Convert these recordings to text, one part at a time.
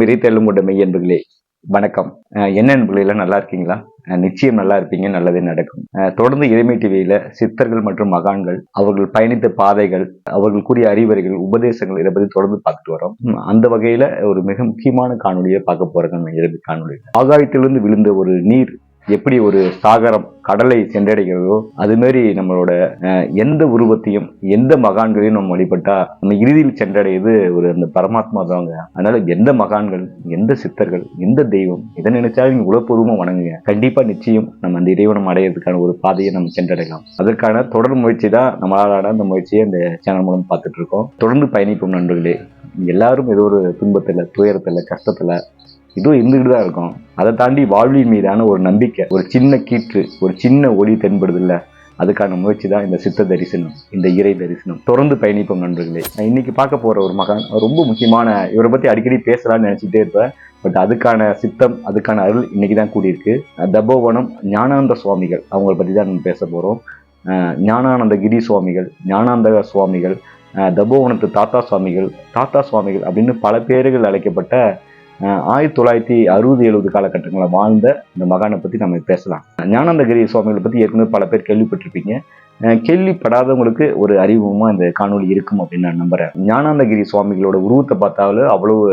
மீறி தெல்லும் கொண்ட மெய் என்பர்களே வணக்கம். அஹ் என்ன என்பர்களே எல்லாம் நல்லா இருக்கீங்களா? அஹ் நிச்சயம் நல்லா இருப்பீங்க. நல்லதே நடக்கும். தொடர்ந்து இறைமை டிவியில சித்தர்கள் மற்றும் மகான்கள் அவர்கள் பயணித்த பாதைகள் அவர்கள் கூறிய அறிவுரைகள் உபதேசங்கள் இதை பத்தி தொடர்ந்து பார்த்துட்டு வரோம். அந்த வகையில ஒரு மிக முக்கியமான காணொலியை பார்க்க போறாங்க நம்ம காணொலி ஆகாயத்திலிருந்து விழுந்த ஒரு நீர் எப்படி ஒரு சாகரம் கடலை சென்றடைகிறதோ அது மாதிரி நம்மளோட அஹ், எந்த உருவத்தையும் எந்த மகான்களையும் நம்ம வழிபட்டா நம்ம இறுதியில் சென்றடையுது ஒரு அந்த பரமாத்மா தாங்க அதனால எந்த மகான்கள் எந்த சித்தர்கள் எந்த தெய்வம் எதை நினைச்சாலும் நீங்க உளப்பூர்வமா வணங்குங்க. கண்டிப்பா நிச்சயம் நம்ம அந்த இறைவனம் அடையிறதுக்கான ஒரு பாதையை நம்ம சென்றடையலாம். அதற்கான தொடர் முயற்சி தான் நம்மளால அந்த முயற்சியை இந்த சேனல் மூலம் பார்த்துட்டு இருக்கோம். தொடர்ந்து பயணிப்போம் நண்பர்களே. எல்லாரும் ஏதோ ஒரு துன்பத்தில் துயரத்தில் கஷ்டத்துல இதுவும் இருந்துகிட்டு தான் இருக்கும். அதை தாண்டி வாழ்வின் மீதான ஒரு நம்பிக்கை ஒரு சின்ன கீற்று ஒரு சின்ன ஒளி தென்படுது அதுக்கான முயற்சி தான் இந்த சித்த தரிசனம் இந்த இறை தரிசனம். தொடர்ந்து பயணிப்போம் நண்பர்களே. நான் இன்னைக்கு பார்க்க போற ஒரு மகன் ரொம்ப முக்கியமான இவரை பத்தி அடிக்கடி பேசலாம்னு நினைச்சிட்டே இருப்பேன். பட் அதுக்கான சித்தம் அதுக்கான அருள் இன்னைக்கு தான் கூடியிருக்கு. தபோவனம் ஞானானந்த சுவாமிகள் அவங்கள பற்றி தான் நம்ம பேச போகிறோம் ஞானானந்த கிரி சுவாமிகள் ஞானானந்த சுவாமிகள் தபோவனத்து தாத்தா சுவாமிகள் தாத்தா சுவாமிகள் அப்படின்னு பல பேர்கள் அழைக்கப்பட்ட ஆயிரத்தி தொள்ளாயிரத்தி அறுபது எழுபது காலகட்டங்களில் வாழ்ந்த இந்த மகானை பற்றி நம்ம பேசலாம். ஞானந்தகிரி சுவாமிகளை பற்றி ஏற்கனவே பல பேர் கேள்விப்பட்டிருப்பீங்க. கேள்விப்படாதவங்களுக்கு ஒரு அறிமுகமாக இந்த காணொளி இருக்கும் அப்படின்னு நான் நம்புகிறேன் ஞானாந்தகிரி சுவாமிகளோட உருவத்தை பார்த்தாலும் அவ்வளவு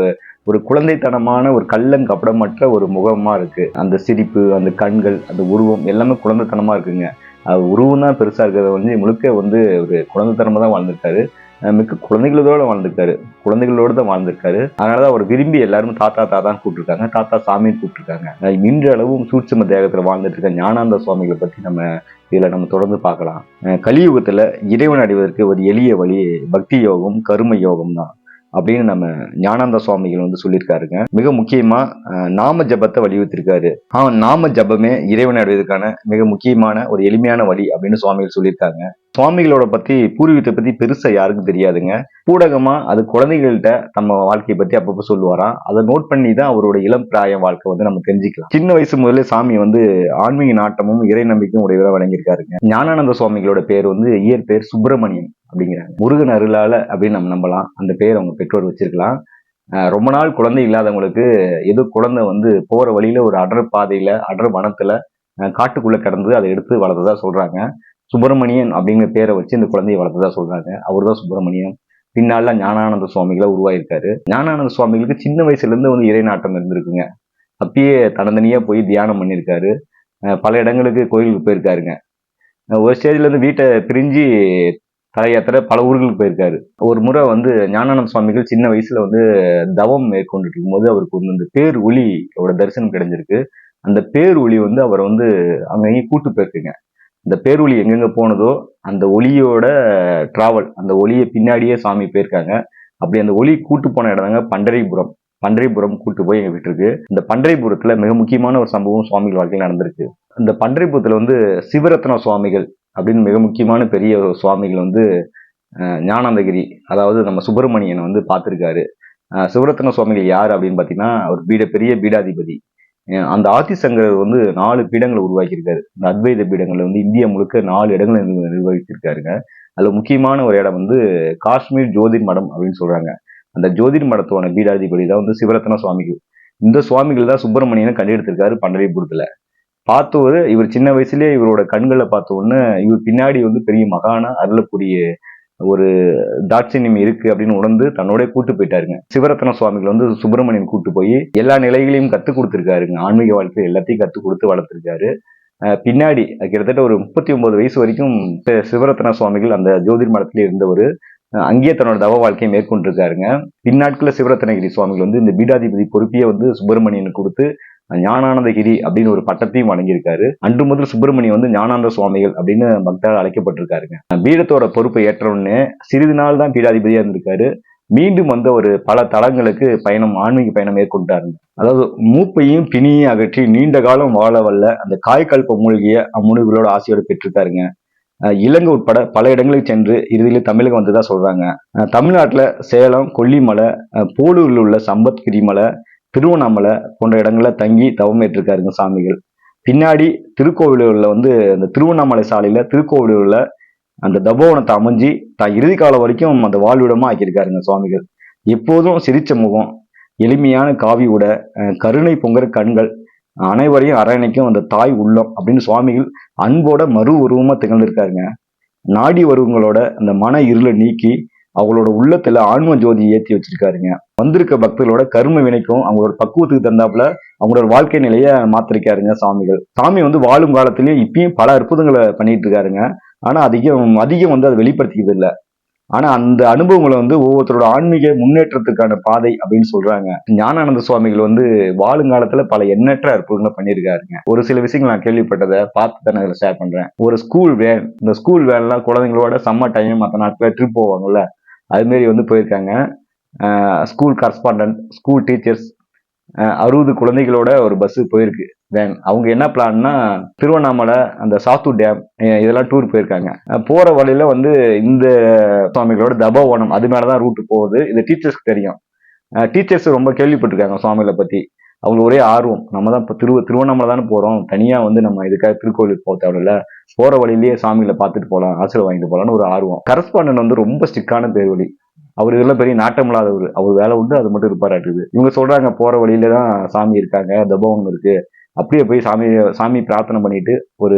ஒரு குழந்தைத்தனமான ஒரு கள்ளங்கப்படமற்ற ஒரு முகமாக இருக்குது அந்த சிரிப்பு அந்த கண்கள் அந்த உருவம் எல்லாமே குழந்தைத்தனமாக இருக்குங்க. அது உருவம் தான் பெருசாக இருக்கிறத வந்து முழுக்க வந்து ஒரு குழந்தைத்தனமாக தான் வாழ்ந்திருக்காரு. மிக்க குழந்தைகளோட வாழ்ந்திருக்காரு. குழந்தைகளோடு தான் வாழ்ந்திருக்காரு. அதனாலதான் அவர் விரும்பி எல்லாரும் தாத்தா தாத்தான்னு கூப்பிட்டுருக்காங்க. தாத்தா சாமின்னு கூப்பிட்டுருக்காங்க. இன்றளவும் சூட்சும தேகத்தில் வாழ்ந்துட்டு இருக்க ஞானானந்த சுவாமிகளை பத்தி நம்ம இதில் நம்ம தொடர்ந்து பார்க்கலாம். கலியுகத்தில் கலியுகத்துல இறைவன் அடைவதற்கு ஒரு எளிய வழி பக்தி யோகம் கரும யோகம் தான் அப்படின்னு நம்ம ஞானானந்த சுவாமிகள் வந்து சொல்லியிருக்காருங்க. மிக முக்கியமா நாம ஜபத்தை வலியுறுத்திருக்காரு. ஆஹ் நாம ஜபமே இறைவன் அடைவதற்கான மிக முக்கியமான ஒரு எளிமையான வழி அப்படின்னு சுவாமிகள் சொல்லியிருக்காங்க. சுவாமிகளோட பத்தி பூர்வீகத்தை பத்தி பெருசா யாருக்கும் தெரியாதுங்க. ஊடகமா அது குழந்தைகள்கிட்ட நம்ம வாழ்க்கையை பத்தி அப்பப்போ சொல்லுவாராம். அதை நோட் பண்ணி தான் அவரோட இளம் பிராய வாழ்க்கை வந்து நம்ம தெரிஞ்சுக்கலாம். சின்ன வயசு முதல்ல சாமி வந்து ஆன்மீக நாட்டமும் இறை நம்பிக்கையும் உடையவராக வழங்கியிருக்காருங்க. ஞானானந்த சுவாமிகளோட பேர் வந்து இயற்பெயர் சுப்பிரமணியன் அப்படிங்கிறாங்க. முருகன் அருளால அப்படின்னு நம்ம நம்பலாம். அந்த பேர் அவங்க பெற்றோர் வச்சிருக்கலாம். ரொம்ப நாள் குழந்தை இல்லாதவங்களுக்கு ஏதோ குழந்தை வந்து போற வழியில ஒரு அடர் பாதையில அடர் வனத்துல காட்டுக்குள்ளே காட்டுக்குள்ள அதை எடுத்து வளர்த்ததா சொல்றாங்க. சுப்பிரமணியன் அப்படிங்கிற பேரை வச்சு இந்த குழந்தையை வளர்த்ததா சொல்றாங்க. அவர் தான் சுப்பிரமணியன். பின்னால ஞானானந்த சுவாமிகளை உருவாயிருக்காரு. ஞானானந்த சுவாமிகளுக்கு சின்ன வயசுல இருந்து வந்து இறை நாட்டம் இருந்திருக்குங்க. அப்பயே தனதனியா போய் தியானம் பண்ணியிருக்காரு. பல இடங்களுக்கு கோயிலுக்கு போயிருக்காருங்க. ஒரு ஸ்டேஜ்ல இருந்து வீட்டை பிரிஞ்சு தலையாத்திர பல ஊர்களுக்கு போயிருக்காரு. ஒரு முறை வந்து ஞானானந்த சுவாமிகள் சின்ன வயசுல வந்து தவம் மேற்கொண்டுட்டு இருக்கும்போது அவருக்கு வந்து இந்த பேர் ஒளியோட தரிசனம் கிடைஞ்சிருக்கு. அந்த பேர் ஒளி வந்து அவரை வந்து அங்கங்கே கூட்டு போயிருக்குங்க. இந்த ஒளி எங்கெங்க போனதோ அந்த ஒளியோட டிராவல் அந்த ஒளியை பின்னாடியே சாமி போயிருக்காங்க. அப்படி அந்த ஒளி கூட்டு போன இடம்தாங்க பண்டரிபுரம். பண்டரிபுரம் கூட்டு போய் எங்க விட்டுருக்கு இந்த பண்டரிபுரத்துல மிக முக்கியமான ஒரு சம்பவம் சுவாமிகள் வாழ்க்கையில் நடந்திருக்கு. இந்த பண்டரிபுரத்துல வந்து சிவரத்ன சுவாமிகள் அப்படின்னு மிக முக்கியமான பெரிய ஒரு சுவாமிகள் வந்து ஞானந்தகிரி அதாவது நம்ம சுப்பிரமணியனை வந்து பார்த்துருக்காரு. சிவரத்ன சுவாமிகள் யார் அப்படின்னு பார்த்தீங்கன்னா அவர் பீட பெரிய பீடாதிபதி. அந்த ஆதிசங்கர் வந்து நாலு பீடங்களை உருவாக்கியிருக்காரு. இந்த அத்வைத பீடங்களை வந்து இந்தியா முழுக்க நாலு இடங்களை நிர்வகிச்சிருக்காருங்க அதில் முக்கியமான ஒரு இடம் வந்து காஷ்மீர் ஜோதிர் மடம் அப்படின்னு சொல்றாங்க. அந்த ஜோதிர் மடத்தோட பீடாதிபதி தான் வந்து சிவரத்ன சுவாமிகள். இந்த சுவாமிகள் தான் சுப்பிரமணியனை கண்டெடுத்திருக்காரு பண்டரிபுரத்துல. பார்த்தவர் இவர் சின்ன வயசுலயே இவரோட கண்களை பார்த்த உடனே இவர் பின்னாடி வந்து பெரிய மகானா அருளக்கூடிய ஒரு தாட்சியம் இருக்கு அப்படின்னு உணர்ந்து தன்னோட கூட்டு போயிட்டாருங்க. சிவரத்ன சுவாமிகள் வந்து சுப்பிரமணியன் கூட்டு போய் எல்லா நிலைகளையும் கத்து கொடுத்துருக்காருங்க. ஆன்மீக வாழ்க்கை எல்லாத்தையும் கத்து கொடுத்து வளர்த்துருக்காரு. பின்னாடி கிட்டத்தட்ட ஒரு முப்பத்தி ஒன்பது வயசு வரைக்கும் சிவரத்ன சுவாமிகள் அந்த ஜோதிர் மடத்துல இருந்தவர் அங்கேயே தன்னோட தவ வாழ்க்கையை மேற்கொண்டிருக்காருங்க. பின்னாட்கள சிவரத்னகிரி சுவாமிகள் வந்து இந்த பீடாதிபதி பொறுப்பையே வந்து சுப்பிரமணியனுக்கு கொடுத்து ஞானானந்தகிரி அப்படின்னு ஒரு பட்டத்தையும் வழங்கியிருக்காரு. அன்று முதல் சுப்பிரமணியம் வந்து ஞானானந்த சுவாமிகள் அப்படின்னு பக்தரால் அழைக்கப்பட்டிருக்காருங்க. பீடத்தோட பொறுப்பை ஏற்றவுடனே சிறிது நாள் தான் பீடாதிபதியா இருந்திருக்காரு. மீண்டும் வந்த ஒரு பல தளங்களுக்கு பயணம் ஆன்மீக பயணம் மேற்கொண்டாருங்க அதாவது மூப்பையும் பிணியையும் அகற்றி நீண்ட காலம் வாழ வல்ல அந்த காய்கல்ப மூழ்கிய அம்முனிகளோட ஆசையோடு பெற்றிருக்காருங்க. இலங்கை உட்பட பல இடங்களுக்கு சென்று இறுதியில் தமிழகம் வந்ததா சொல்றாங்க. தமிழ்நாட்டில் தமிழ்நாட்டுல சேலம் கொல்லிமலை போலூரில் உள்ள சம்பத்கிரி மலை திருவண்ணாமலை போன்ற இடங்களில் தங்கி தவமேற்றிருக்காருங்க சாமிகள். பின்னாடி திருக்கோவிலூரில் வந்து அந்த திருவண்ணாமலை சாலையில் திருக்கோவிலூரில் அந்த தபோவனத்தை அமைஞ்சு தான் இறுதி காலம் வரைக்கும் அந்த வாழ்விடமாக ஆக்கியிருக்காருங்க சுவாமிகள். எப்போதும் சிரிச்ச முகம் எளிமையான காவி உட கருணை பொங்குற கண்கள் அனைவரையும் அரணைக்கும் அந்த தாய் உள்ளம் அப்படின்னு சுவாமிகள் அன்போட மறு உருவமாக திகழ்ந்திருக்காருங்க. நாடி வருவங்களோட அந்த மன இருளை நீக்கி அவங்களோட உள்ளத்துல ஆன்ம ஜோதி ஏற்றி வச்சிருக்காருங்க. வந்திருக்க பக்தர்களோட கரும வினைக்கும் அவங்களோட பக்குவத்துக்கு தந்தாப்புல அவங்களோட வாழ்க்கை நிலைய மாத்திருக்காருங்க சாமிகள். சாமி வந்து வாழும் காலத்திலயும் இப்பயும் பல அற்புதங்களை பண்ணிட்டு இருக்காருங்க ஆனா அதிகம் அதிகம் வந்து அதை வெளிப்படுத்திக்கிறது இல்லை. ஆனா அந்த அனுபவங்களை வந்து ஒவ்வொருத்தரோட ஆன்மீக முன்னேற்றத்துக்கான பாதை அப்படின்னு சொல்றாங்க. ஞானானந்த சுவாமிகள் வந்து வாழுங்காலத்துல பல எண்ணற்ற அற்புதங்களை பண்ணியிருக்காருங்க ஒரு சில விஷயங்கள் நான் கேள்விப்பட்டதை பார்த்து தான் இதில் ஷேர் பண்றேன். ஒரு ஸ்கூல் வேன் இந்த ஸ்கூல் வேன்லாம் குழந்தைங்களோட சம்மர் டைம் மற்ற நாட்கள் ட்ரிப் போவாங்கல்ல அது வந்து போயிருக்காங்க. ஸ்கூல் கரஸ்பாண்டன்ட் ஸ்கூல் டீச்சர்ஸ் அறுபது குழந்தைகளோட ஒரு பஸ்ஸு போயிருக்கு. வேன் அவங்க என்ன பிளான்னா திருவண்ணாமலை அந்த சாத்தூர் டேம் இதெல்லாம் டூர் போயிருக்காங்க. போகிற வழியில் வழியில வந்து இந்த சுவாமிகளோட தபோவனம் அது மேலே தான் ரூட்டு போகுது. இது டீச்சர்ஸ்க்கு தெரியும். டீச்சர்ஸ் ரொம்ப கேள்விப்பட்டிருக்காங்க சுவாமிகளை பற்றி அவங்க ஒரே ஆர்வம். நம்ம தான் இப்போ திரு திருவண்ணாமலை தானே போகிறோம் தனியாக வந்து நம்ம இதுக்காக திருக்கோவிலுக்கு போக தேவையில்ல. போகிற வழியிலேயே சாமிகளை பார்த்துட்டு போகலாம் ஆசிரியர் வாங்கிட்டு போகலாம்னு ஒரு ஆர்வம். கரஸ்பாண்டன் வந்து ரொம்ப ஸ்டிக்கான பேர் வழி அவர் இதெல்லாம் பெரிய நாட்டம் இல்லாதவர். அவர் வேலை உண்டு அது மட்டும் இருப்பாராட்டுது. இவங்க சொல்கிறாங்க போகிற வழியில தான் சாமி இருக்காங்க தபவம் இருக்குது அப்படியே போய் சாமி சாமி பிரார்த்தனை பண்ணிட்டு ஒரு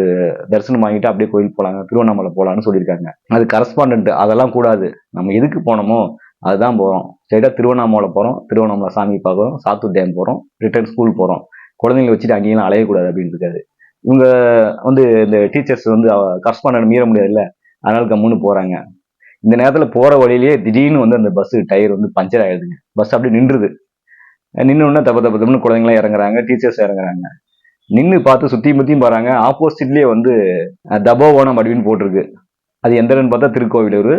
தரிசனம் வாங்கிட்டு அப்படியே கோயில் போகலாங்க திருவண்ணாமலை போகலான்னு சொல்லியிருக்காங்க. அது கரஸ்பாண்டன்ட் அதெல்லாம் கூடாது. நம்ம எதுக்கு போனோமோ அதுதான் போகிறோம் ஸ்ட்ரைட்டா திருவண்ணாமலை போகிறோம் திருவண்ணாமலை சாமி பார்க்குறோம். சாத்தூர் டேம் போகிறோம் ரிட்டர்ன் ஸ்கூல் போகிறோம் குழந்தைங்களை வச்சுட்டு அங்கேயெல்லாம் அலையக்கூடாது அப்படின்னு இருக்காது. இவங்க வந்து இந்த டீச்சர்ஸ் வந்து கரஸ்பாண்டன்ட் மீற முடியாதுல்ல. அதனால கம்முன்னு போகிறாங்க இந்த நேரத்தில் போகிற வழியிலேயே திடீர்னு வந்து அந்த பஸ்ஸு டயர் வந்து பஞ்சர் ஆகிடுதுங்க பஸ் அப்படியே நின்றுது. நின்றுன்னா உடனே தப்ப தப்ப தப்புன்னு குழந்தைங்களாம் இறங்குறாங்க டீச்சர்ஸ் இறங்குறாங்க. நின்று பார்த்து சுற்றியும் முத்தியும் பாருங்க. ஆப்போசிட்லேயே வந்து அஹ், தபோவனம் அப்படின்னு போட்டிருக்கு. அது எந்த பார்த்தா திருக்கோவிலூர்.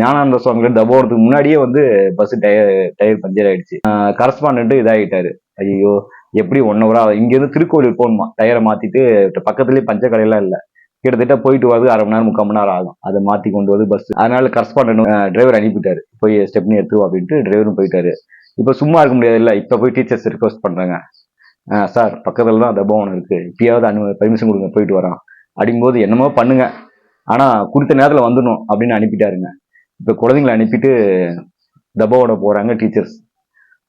ஞானானந்த சுவாமிகள் தபோவனத்துக்கு முன்னாடியே வந்து பஸ் டயர் டயர் பஞ்சர் ஆயிடுச்சு. கரஸ்பாண்ட் இதாகிட்டாரு. ஐயோ எப்படி ஒன் ஹவரா இங்கேருந்து திருக்கோவிலூர் போகணுமா? டயரை மாத்திட்டு பக்கத்துலேயே பஞ்ச கடையெல்லாம் இல்லை. கிட்டத்தட்ட போயிட்டு வரது அரை மணி நேரம் முக்கால் மணி நேரம் ஆகும். அதை மாத்தி கொண்டு வந்து பஸ் அதனால கரஸ்பாண்ட் டிரைவர் அனுப்பிட்டாரு. போய் ஸ்டெப்னி எடுத்துவோம் அப்படின்ட்டு டிரைவரும் போயிட்டாரு. இப்போ சும்மா இருக்க முடியாது இல்லை. இப்போ போய் டீச்சர்ஸ் ரிக்வஸ்ட் பண்றாங்க. சார் பக்கத்துல தான் தபோவனம் இருக்கு. இப்பயாவது அனு பர்மிஷன் கொடுங்க போயிட்டு வரோம். அப்படிங்கும்போது என்னமோ பண்ணுங்க. ஆனா கொடுத்த நேரத்துல வந்துடணும் அப்படின்னு அனுப்பிட்டாருங்க. இப்போ குழந்தைங்களை அனுப்பிட்டு தபாவோட போறாங்க டீச்சர்ஸ்.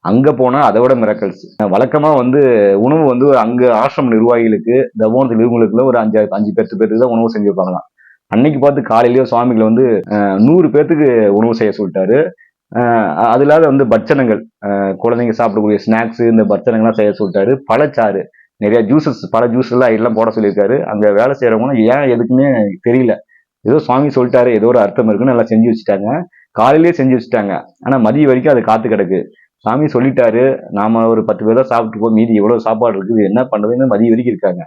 அங்க போனா அதை விட மிரக்கல்ஸ் வழக்கமா வந்து உணவு வந்து அங்க ஆசிரம நிர்வாகிகளுக்கு தபோனத்தில் இவங்களுக்குள்ள ஒரு அஞ்சு அஞ்சு பேர்த்து பேருக்கு தான் உணவு செஞ்சு வைப்பாங்களாம். அன்னைக்கு பார்த்து காலையிலேயே சுவாமிகள் வந்து நூறு பேர்த்துக்கு உணவு செய்ய சொல்லிட்டாரு. அது இல்லாத வந்து பட்சணங்கள். குழந்தைங்க சாப்பிடக்கூடிய ஸ்நாக்ஸ் இந்த பட்சணங்கள்லாம் செய்ய சொல்லிட்டாரு. பழச்சாறு. நிறையா ஜூசஸ் பல ஜூஸ்லாம் எல்லாம் போட சொல்லியிருக்காரு. அங்கே வேலை செய்கிறவங்களும் ஏன் எதுக்குமே தெரியல. ஏதோ சுவாமி சொல்லிட்டாரு ஏதோ ஒரு அர்த்தம் இருக்குன்னு எல்லாம் செஞ்சு வச்சுட்டாங்க. காலையிலேயே செஞ்சு வச்சுட்டாங்க. ஆனால் மதியம் வரைக்கும் அது காத்து கிடக்கு. சாமி சொல்லிட்டாரு நாம ஒரு பத்து பேர் தான் சாப்பிட்டு மீதி எவ்வளோ சாப்பாடு இருக்குது என்ன பண்ணுறதுன்னு மதியம் வரைக்கும் இருக்காங்க.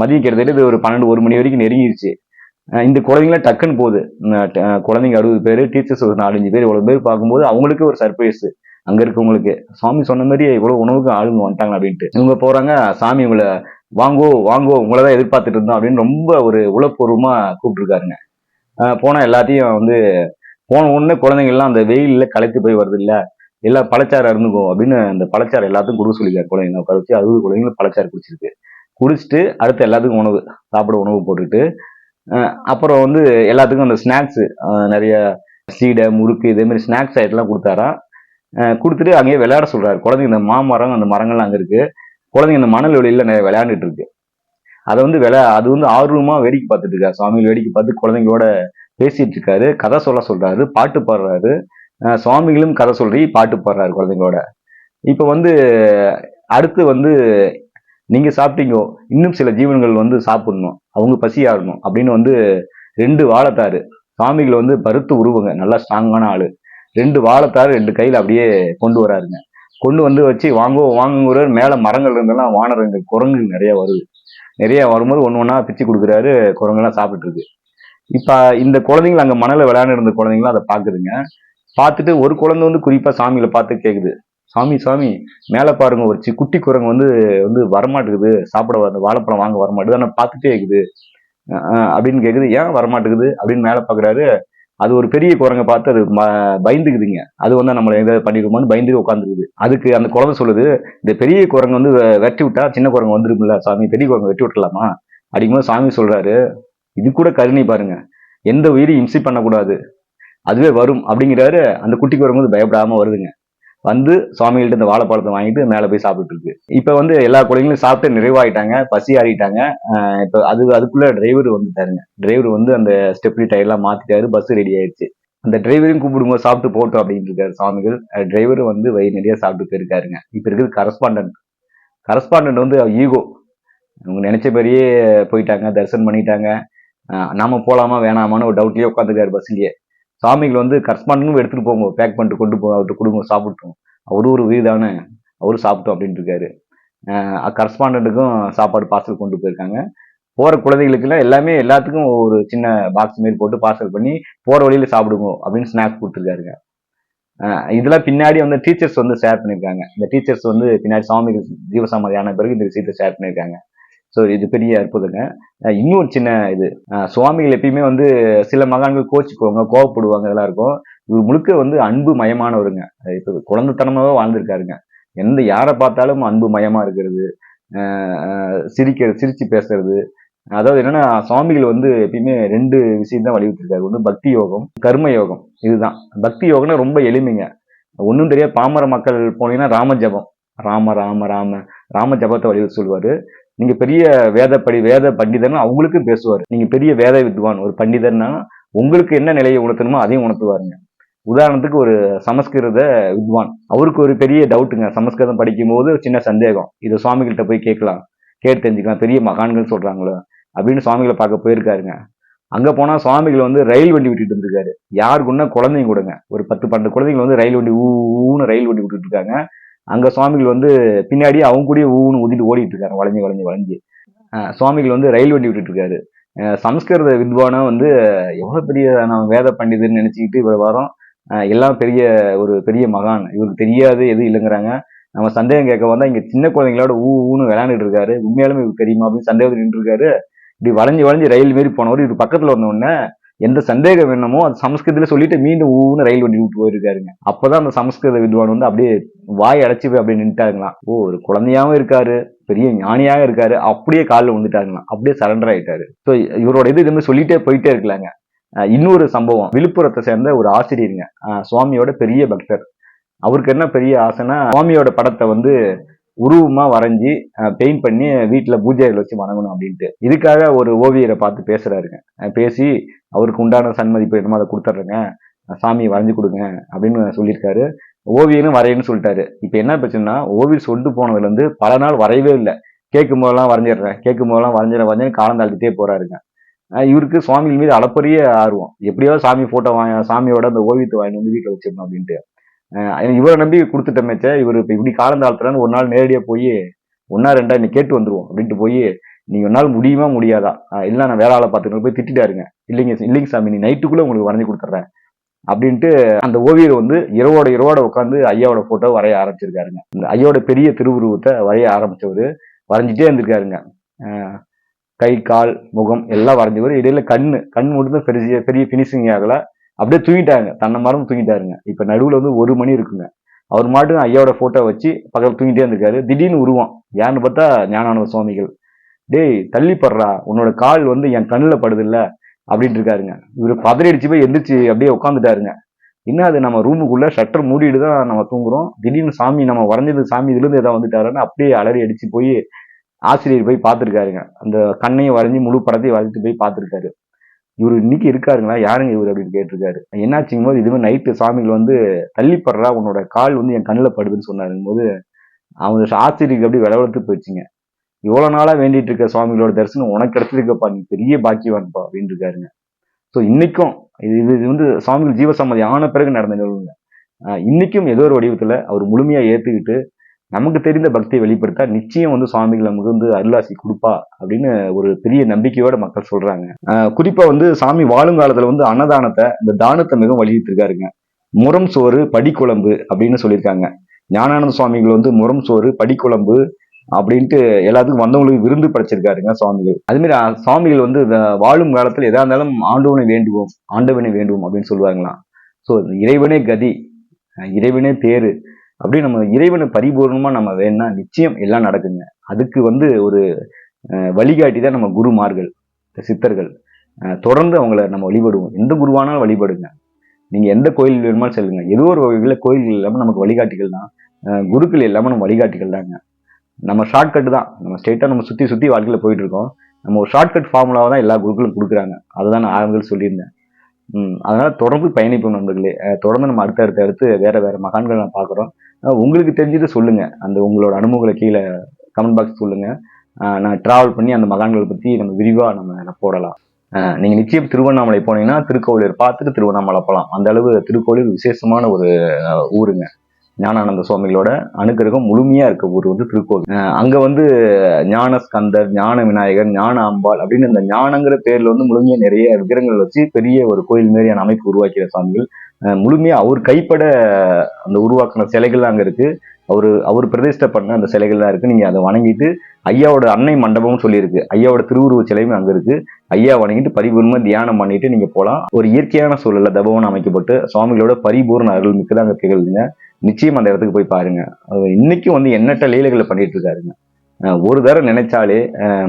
மதியம் கிட்டத்தட்ட இது ஒரு பன்னெண்டு ஒரு மணி வரைக்கும் நெருங்கிருச்சு. இந்த குழந்தைங்களாம் டக்குன்னு போகுது. ட- குழந்தைங்க அறுபது பேர் டீச்சர்ஸ் ஒரு நாலஞ்சு பேர் இவ்வளோ பேர் பார்க்கும்போது அவங்களுக்கு ஒரு சர்ப்ரைஸு அங்க இருக்கவங்களுக்கு சாமி சொன்ன மாதிரி இவ்வளவு உணவுக்கு ஆளுங்க வந்துட்டாங்க அப்படின்ட்டு. இவங்க போறாங்க சாமி உங்களை வாங்கோ வாங்கோ உங்களை தான் எதிர்பார்த்துட்டு இருந்தோம் அப்படின்னு ரொம்ப ஒரு உளப்பூர்வமா கூப்பிட்டுருக்காருங்க. அஹ் போனா எல்லாத்தையும் வந்து போன உடனே குழந்தைங்கள்லாம் அந்த வெயில்ல களைத்து போய் வருது இல்ல எல்லா பழச்சாறு அருந்துக்கும் அப்படின்னு அந்த பழச்சாறு எல்லாத்துக்கும் கொடுக்க சொல்லிக்காரு குழந்தைங்க உட்கார வச்சு அறுபது குழந்தைங்களும் பழச்சாறு குடிச்சிருக்கு. குடிச்சிட்டு அடுத்து எல்லாத்துக்கும் உணவு சாப்பிட உணவு போட்டுட்டு அப்புறம் வந்து எல்லாத்துக்கும் அந்த ஸ்நாக்ஸ் நிறைய சீடை முறுக்கு இதே மாதிரி ஸ்நாக்ஸ் ஐட்டம்லாம் கொடுத்தாரா கொடுத்துட்டு அங்கேயே விளையாட சொல்கிறாரு குழந்தைங்க இந்த மாமரம் அந்த மரங்கள்லாம் அங்கே இருக்குது குழந்தைங்க இந்த மணல் வெளியில் நிறைய விளையாண்டுட்டு இருக்கு. அதை வந்து விளை அது வந்து ஆர்வமாக வேடிக்கை பார்த்துட்டு இருக்காரு சுவாமிகள் வேடிக்கை பார்த்து குழந்தைங்களோட பேசிட்டு இருக்காரு. கதை சொல்ல சொல்றாரு. பாட்டு பாடுறாரு. சுவாமிகளும் கதை சொல்லி பாட்டு பாடுறாரு குழந்தைங்களோட. இப்போ வந்து அடுத்து வந்து நீங்க சாப்பிட்டீங்கோ. இன்னும் சில ஜீவன்கள் வந்து சாப்பிடணும். அவங்க பசியாகணும் அப்படின்னு வந்து ரெண்டு வாழத்தாரு. சுவாமிகள் வந்து பருத்து உருவங்க. நல்லா ஸ்ட்ராங்கான ஆளு. ரெண்டு வாழைத்தார் ரெண்டு கையில் அப்படியே கொண்டு வராருங்க. கொண்டு வந்து வச்சு வாங்குவோம் வாங்குங்கிற மேலே மரங்கள் இருந்தெல்லாம் வானரங்கள் குரங்கு நிறையா வருது. நிறையா வரும்போது ஒன்று ஒன்றா பிச்சு கொடுக்குறாரு குரங்கெல்லாம் சாப்பிட்டுருக்கு. இப்போ இந்த குழந்தைங்கள் அங்கே மணலில் விளையாண்டு இருந்த குழந்தைங்களாம் அதை பார்க்குதுங்க. பார்த்துட்டு ஒரு குழந்தை வந்து குறிப்பாக சாமியில் பார்த்து கேட்குது சாமி சாமி மேலே பாருங்க ஒரு சி குட்டி குரங்கு வந்து வந்து வரமாட்டேங்குது. சாப்பிட அந்த வாழைப்பழம் வாங்க வரமாட்டேங்குது. ஆனால் பார்த்துட்டே இருக்குது. அப்படின்னு கேட்குது ஏன் வரமாட்டேங்குது? அப்படின்னு மேலே பார்க்குறாரு அது ஒரு பெரிய குரங்கை பார்த்து அது ம- பயந்துக்குதுங்க. அது வந்து நம்மளை எதாவது பண்ணிடுமோன்னு பயந்து உட்காந்துருக்குது. அதுக்கு அந்த குழந்தை சொல்லுது இந்த பெரிய குரங்கு வந்து வெட்டி விட்டா சின்ன குரங்கு வந்துருக்குல்ல சாமி பெரிய குரங்கு வெட்டி விட்டலாமா அப்படிங்கும்போது சாமி சொல்றாரு இது கூட கருணை பாருங்க. எந்த உயிரையும் இம்சி பண்ணக்கூடாது. அதுவே வரும். அப்படிங்கிறாரு. அந்த குட்டி குரங்கு வந்து பயப்படாம வருதுங்க. வந்து சுவாமிகள்ட்ட இந்த வாழைப்பழத்தை வாங்கிட்டு மேலே போய் சாப்பிட்டு இருக்கு இப்போ வந்து எல்லா குழந்தைங்களும் சாப்பிட்டு நிறைவாயிட்டாங்க பசி ஆறிட்டாங்க இப்போ அது அதுக்குள்ள டிரைவர் வந்துட்டாருங்க. டிரைவர் வந்து அந்த ஸ்டெப்லி டயர்லாம் மாத்திட்டாரு பஸ் ரெடி ஆயிடுச்சு. அந்த டிரைவரையும் கூப்பிடும்போது சாப்பிட்டு போட்டோம் அப்படின்னு இருக்காரு சுவாமிகள். டிரைவர் வந்து வயிறு நிறைய சாப்பிட்டு போயிருக்காருங்க. இப்போ இருக்குது கரஸ்பாண்டன்ட் கரஸ்பாண்டன்ட் வந்து ஈகோ அவங்க நினைச்ச மாதிரியே போயிட்டாங்க தரிசனம் பண்ணிட்டாங்க. நாம போலாமா வேணாமான்னு ஒரு டவுட்லயே உட்காந்துருக்காரு பஸ்லயே சாமிகள் வந்து கரஸ்பாண்டும் எடுத்துகிட்டு போங்க. பேக் பண்ணிட்டு கொண்டு போ அவர்கிட்ட கொடுங்க சாப்பிட்டோம் அவரும் ஒரு உயிர்தானே அவரும் சாப்பிட்டோம் அப்படின்ட்டு இருக்காரு. கரஸ்பாண்டுக்கும் சாப்பாடு பார்சல் கொண்டு போயிருக்காங்க. போகிற குழந்தைகளுக்குலாம் எல்லாமே எல்லாத்துக்கும் ஒரு சின்ன பாக்ஸ் மாரி போட்டு பார்சல் பண்ணி போகிற வழியில் சாப்பிடுங்க அப்படின்னு ஸ்நாக்ஸ் கொடுத்துருக்காருங்க. இதெல்லாம் பின்னாடி வந்து டீச்சர்ஸ் வந்து ஷேர் பண்ணியிருக்காங்க. இந்த டீச்சர்ஸ் வந்து பின்னாடி சாமிகள் ஜீவசமாதி ஆன பிறகு இந்த விஷயத்தை ஷேர் பண்ணியிருக்காங்க. ஸோ இது பெரிய அற்புதங்க. இன்னொரு சின்ன இது. சுவாமிகள் எப்பயுமே வந்து சில மகான்கள் கோச்சிக்குவாங்க கோவப்படுவாங்க இதெல்லாம் இருக்கும். இவர் முழுக்க வந்து அன்பு மயமானவருங்க. இப்போ குழந்தைத்தனமாகவே வாழ்ந்திருக்காருங்க. எந்த யாரை பார்த்தாலும் அன்பு மயமாக இருக்கிறது. சிரிக்கிற சிரித்து சிரிக்கிறது பேசுறது. அதாவது என்னன்னா சுவாமிகள் வந்து எப்பயுமே ரெண்டு விஷயம் தான் வலியுறுத்திருக்காரு. ஒன்று பக்தி யோகம் கர்ம யோகம். இதுதான். பக்தி யோகம்னா ரொம்ப எளிமைங்க. ஒன்றும் தெரியாது. பாமர மக்கள் போனீங்கன்னா ராம ஜபம். ராம ராம ராம. ராம ஜபத்தை வலியுறுத்தி சொல்லுவார். நீங்க பெரிய வேத படி வேத பண்டிதர்னு அவங்களுக்கும் பேசுவார். நீங்க பெரிய வேத வித்வான் ஒரு பண்டிதர்னா உங்களுக்கு என்ன நிலையை உணர்த்தணுமோ அதையும் உணர்த்துவாருங்க. உதாரணத்துக்கு ஒரு சமஸ்கிருத வித்வான். அவருக்கு ஒரு பெரிய டவுட்டுங்க சமஸ்கிருதம் படிக்கும்போது ஒரு சின்ன சந்தேகம். இது சுவாமிகள்கிட்ட போய் கேட்கலாம். கேட்டு தெரிஞ்சுக்கலாம். பெரிய மகான்கள் சொல்றாங்களோ அப்படின்னு சுவாமிகளை பார்க்க போயிருக்காருங்க. அங்கே போனால் சுவாமிகள் வந்து ரயில் வண்டி விட்டுட்டு இருந்திருக்காரு. யாருக்குன்னா குழந்தைங்க கொடுங்க. ஒரு பத்து பன்னெண்டு குழந்தைங்க வந்து ரயில் வண்டி ஊன்னு ரயில் வண்டி விட்டுட்டு இருக்காங்க. அங்க சுவாமிகள் வந்து பின்னாடி அவங்க கூடயே ஊன்னு ஊதிட்டு ஓடிட்டு இருக்காரு வளைஞ்சு வளைஞ்சு வளைஞ்சு. சுவாமிகள் வந்து ரயில் வண்டி விட்டுட்டு இருக்காரு. சம்ஸ்கிருத வித்வானம் வந்து எவ்வளவு பெரிய நான் வேத பண்டிதர்னு நினைச்சுக்கிட்டு இவர் வாரம் எல்லாம் பெரிய ஒரு பெரிய மகான். இவருக்கு தெரியாது எதுவும் இல்லைங்கிறாங்க. நம்ம சந்தேகம் கேட்க வந்தா இங்க சின்ன குழந்தைங்களோட ஊ ஊன்னு விளையாண்டுட்டு இருக்காரு. உண்மையாலுமே இவருக்கு தெரியுமா அப்படின்னு சந்தேகத்தில் நின்று இருக்காரு இப்படி வளைஞ்சு வளைஞ்சு ரயில் மாரி போனவர் இது பக்கத்துல வந்த உடனே எந்த சந்தேகம் என்னமோ அது சமஸ்கிருதத்தில் சொல்லிட்டு மீண்டும் ஊன்னு ரயில் வண்டி விட்டு போயிருக்காருங்க. அப்பதான் அந்த சமஸ்கிருத வித்வான் வந்து அப்படியே வாய் அடைச்சி போய் அப்படியே நின்ட்டாங்களாம் ஓ ஒரு குழந்தையாவும் இருக்காரு பெரிய ஞானியாக இருக்காரு அப்படியே காலில் விழுந்துட்டாங்களாம் அப்படியே சரண்டர் ஆயிட்டாரு. ஸோ இவரோட இது இது மாதிரி சொல்லிட்டே போயிட்டே இருக்கலாங்க. இன்னொரு சம்பவம் விழுப்புரத்தை சேர்ந்த ஒரு ஆசிரியருங்க. சுவாமியோட பெரிய பக்தர். அவருக்கு என்ன பெரிய ஆசைன்னா சுவாமியோட படத்தை வந்து உருவமாக வரைஞ்சி பெயிண்ட் பண்ணி வீட்டில் பூஜைகள் வச்சு வணங்கணும் அப்படின்ட்டு. இதுக்காக ஒரு ஓவியரை பார்த்து பேசுகிறாருங்க பேசி அவருக்கு உண்டான சன்மதிப்பு என்னமோ அதை கொடுத்துட்றேங்க. சாமியை வரைஞ்சு கொடுங்க அப்படின்னு சொல்லியிருக்காரு. ஓவியனும் வரையன்னு சொல்லிட்டாரு. இப்போ என்ன பிரச்சனைனா ஓவியர் சொல்லிட்டு போனதுலேருந்து பல நாள் வரையவே இல்லை. கேட்கும் போதெல்லாம் வரைஞ்சிடுறேன் கேட்கும் போதெல்லாம் வரைஞ்சிட வரைஞ்சு காலம் தாழ்த்திட்டே போகிறாருங்க இவருக்கு சுவாமிகள் மீது அளப்பரிய ஆர்வம். எப்படியாவது சாமி ஃபோட்டோ வாங்க சாமியோட அந்த ஓவியத்தை வாங்கிட்டு வந்து வீட்டில் வச்சிடணும் அப்படின்ட்டு. இவரை நம்பி கொடுத்துட்டமேச்ச இவர் இப்போ இப்படி காலந்தாழ்த்துறான்னு ஒரு நாள் நேரடியாக போய் ஒன்னா ரெண்டா நீ கேட்டு வந்துருவோம் அப்படின்ட்டு போய் நீங்கள் ஒரு நாள் முடியுமா முடியாதா? இல்லை நான் வேற ஆளை பார்த்துக்கணும் போய் திட்டிட்டாருங்க இல்லைங்க இல்லைங்க சாமி நீ நைட்டுக்குள்ளே உங்களுக்கு வரைஞ்சி கொடுத்துட்றேன் அப்படின்ட்டு அந்த ஓவியர் வந்து இரவோட இரவோட உட்காந்து ஐயாவோட ஃபோட்டோ வரைய ஆரம்பிச்சிருக்காருங்க. இந்த ஐயாவோட பெரிய திருவுருவத்தை வரைய ஆரம்பித்தவர் வரைஞ்சிட்டே இருந்திருக்காருங்க. கை கால் முகம் எல்லாம் வரைஞ்சவர். இடையில கண் கண் மட்டும் தான் பெரிய பெரிய ஃபினிஷிங் ஆகலை. அப்படியே தூங்கிட்டாங்க தன்னை மரம் தூங்கிட்டாருங்க. இப்ப நடுவுல வந்து ஒரு மணி இருக்குங்க. அவர் மாட்டும் ஐயாவோட போட்டோ வச்சு பக்கத்தில் தூங்கிட்டே இருந்திருக்காரு. திடீர்னு உருவம். யாருன்னு பார்த்தா ஞானானந்த சுவாமிகள். டேய் தள்ளிப்படுறா. உன்னோட கால் வந்து என் கண்ணில் படுது இல்லை அப்படின்ட்டு இருக்காருங்க. இவரு பதறி அடிச்சு போய் எந்திரிச்சு அப்படியே உட்காந்துட்டாருங்க என்ன அது? நம்ம ரூமுக்குள்ள ஷட்டர் மூடிட்டு தான் நம்ம தூங்குறோம். திடீர்னு சாமி நம்ம வரைஞ்சது சாமி இதுலேருந்து எதாவது வந்துட்டாருன்னு அப்படியே அலறி அடிச்சு போய் ஆசிரியர் போய் பார்த்துருக்காருங்க. அந்த கண்ணையும் வரைஞ்சி முழு படத்தையும் வரைஞ்சிட்டு போய் பார்த்துருக்காரு. இவர் இன்னைக்கு இருக்காருங்களா? யாருங்க இவர் அப்படின்னு கேட்டிருக்காரு. என்னாச்சுங்கும் போது இதுவே நைட்டு சாமிகள் வந்து தள்ளிப்படுறா உன்னோட கால் வந்து என் கண்ணில் படுதுன்னு சொன்னாருங்கும் போது அவங்க ஆசிரியருக்கு அப்படி விளவெடுத்து போயிடுச்சுங்க. இவ்வளோ நாளாக வேண்டிட்டு இருக்க சுவாமிகளோட தரிசனம் உனக்கு கிடைச்சிருக்கப்பா நீ பெரிய பாக்கியவான்ப்பா அப்படின்னு இருக்காருங்க. ஸோ இன்னைக்கும் இது இது இது வந்து சுவாமிகள் ஜீவசம்மதி ஆன பிறகு நடந்த நிகழ்வுங்க. இன்றைக்கும் இன்னைக்கும் ஏதோ ஒரு வடிவத்தில் அவர் முழுமையாக ஏற்றுக்கிட்டு நமக்கு தெரிந்த பக்தியை வெளிப்படுத்தா நிச்சயம் வந்து சுவாமிகள் நமக்கு வந்து அருளாசி கொடுப்பா அப்படின்னு ஒரு பெரிய நம்பிக்கையோட மக்கள் சொல்றாங்க. குறிப்பா வந்து சாமி வாழும் காலத்துல வந்து அன்னதானத்தை இந்த தானத்தை மிகவும் வலியுறுத்திருக்காருங்க. முரம் சோறு படிக்குழம்பு அப்படின்னு சொல்லியிருக்காங்க. ஞானானந்த சுவாமிகள் வந்து முரம் சோறு படிக்குழம்பு அப்படின்ட்டு எல்லாத்துக்கும் வந்தவங்களுக்கு விருந்து படைச்சிருக்காருங்க சுவாமிகள். அது மாதிரி சுவாமிகள் வந்து இந்த வாழும் காலத்துல எதா இருந்தாலும் ஆண்டவனை வேண்டுவோம் ஆண்டவனை வேண்டுவோம் அப்படின்னு சொல்லுவாங்களாம். ஸோ இறைவனே கதி இறைவனே பேரு அப்படி நம்ம இறைவனை பரிபூர்ணமாக நம்ம வேணும்னா நிச்சயம் எல்லாம் நடக்குங்க. அதுக்கு வந்து ஒரு வழிகாட்டி தான் நம்ம குருமார்கள் சித்தர்கள். தொடர்ந்து அவங்கள நம்ம வழிபடுவோம். எந்த குருவானாலும் வழிபடுங்க. நீங்கள் எந்த கோயில் வேணுமாலும் செல்லுங்க. ஏதோ ஒரு வகையில் கோயில்கள் இல்லாமல் நமக்கு வழிகாட்டிகள் தான். குருக்கள் இல்லாமல் நம்ம வழிகாட்டிகள் தாங்க. நம்ம ஷார்ட்கட் தான். நம்ம ஸ்ட்ரெயிட்டாக நம்ம சுற்றி சுற்றி வாழ்க்கையில் போயிட்டு இருக்கோம். நம்ம ஒரு ஷார்ட்கட் ஃபார்முலாவை தான் எல்லா குருக்களும் கொடுக்குறாங்க. அதுதான் நான் ஆரம்பத்தில் சொல்லியிருந்தேன். அதனால தொடர்ந்து பயணிப்போம் நண்பர்களே. தொடர்ந்து நம்ம அடுத்த அடுத்த அடுத்து வேற வேற மகான்கள் நான் பார்க்குறோம். உங்களுக்கு தெரிஞ்சது சொல்லுங்க. அந்த உங்களோட அனுபவங்களை கீழே கமெண்ட் பாக்ஸ் சொல்லுங்க. நான் டிராவல் பண்ணி அந்த மகான்களை பற்றி நம்ம விரிவாக நம்ம போடலாம். நீங்கள் நீங்க நிச்சயம் திருவண்ணாமலை போனீங்கன்னா திருக்கோவிலூர் பார்த்துட்டு திருவண்ணாமலை போகலாம். அந்த அளவு திருக்கோவிலூர் விசேஷமான ஒரு ஊருங்க. ஞானானந்த சுவாமிகளோட அனுக்கிரகம் முழுமையா இருக்க ஊர் வந்து திருக்கோவில். அஹ் அங்க வந்து ஞான ஸ்கந்தர் ஞான விநாயகர் ஞான அம்பாள் அப்படின்னு இந்த ஞானங்கிற பேர்ல வந்து முழுமையா நிறைய விக்கிரங்கள் வச்சு பெரிய ஒரு கோயில் மாதிரியான அமைப்பு உருவாக்கிற சுவாமிகள். முழுமையா அவர் கைப்பட அந்த உருவாக்கின சிலைகள் அங்க இருக்கு. அவர் அவர் பிரதிஷ்டை பண்ண அந்த சிலைகள்லாம் இருக்கு. நீங்க அதை வணங்கிட்டு ஐயாவோட அன்னை மண்டபம்னு சொல்லியிருக்கு. ஐயாவோட திருவுருவ சிலையும் அங்க இருக்கு. ஐயா வணங்கிட்டு பரிபூர்ணமா தியானம் பண்ணிட்டு நீங்க போகலாம் ஒரு இயற்கையான சூழல்ல தபவனம் அமைக்கப்பட்டு சுவாமிகளோட பரிபூர்ண அருள் மிக்கதாக திகழ்ந்தீங்க திகழ்துங்க. நிச்சயம் அந்த இடத்துக்கு போய் பாருங்க. இன்னைக்கும் வந்து எண்ணற்ற லீலைகளை பண்ணிட்டு இருக்காருங்க. ஒரு தடவை நினைச்சாலே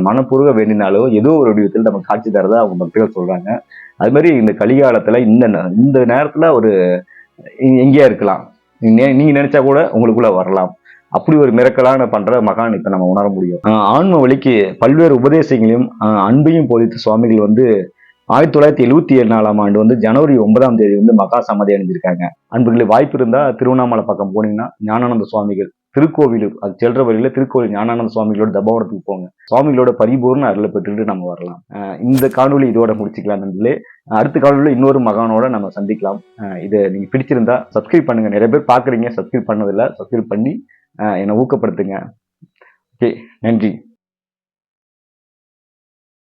மனப்பூர்வ வேண்டினாலோ ஏதோ ஒரு வடிவத்தில் நமக்கு காட்சி தரதா அவங்க பக்தர்கள் சொல்றாங்க. அது மாதிரி இந்த கலிகாலத்தில் இந்த இந்த நேரத்தில் ஒரு இ- எங்கேயா இருக்கலாம். நீங்க நெ- நினைச்சா கூட உங்களுக்குள்ள வரலாம். அப்படி ஒரு மிரக்கலான பண்ற மகான் இப்ப நம்ம உணர முடியும். ஆன்ம வழிக்கு பல்வேறு உபதேசங்களையும் அன்பையும் போதித்த சுவாமிகள் வந்து ஆயிரத்தி தொள்ளாயிரத்தி எழுபத்தி ஏழு நாலாம் ஆண்டு வந்து ஜனவரி ஒன்பதாம் தேதி வந்து மகா சமாதி அணிஞ்சிருக்காங்க. அன்புகளை வாய்ப்பு இருந்தா திருவண்ணாமலை பக்கம் போனீங்கன்னா ஞானானந்த சுவாமிகள் திருக்கோவிலூர் அது செல்ற வழியில திருக்கோவில் ஞானானந்த சுவாமிகளோட தபோவனத்துக்கு போங்க. சுவாமிகளோட பரிபூர்ண அருளை பெற்றுட்டு நம்ம வரலாம். இந்த காணொலி இதோட முடிச்சுக்கலாம் நண்பர்களே. அடுத்த காணொலியில் இன்னொரு மகானோட நம்ம சந்திக்கலாம். இதை நீங்க பிடிச்சிருந்தா சப்ஸ்கிரைப் பண்ணுங்க. நிறைய பேர் பாக்குறீங்க சப்ஸ்கிரைப் பண்ணதில்லை. சப்ஸ்கிரைப் பண்ணி என்னை ஊக்கப்படுத்துங்க. ஓகே நன்றி.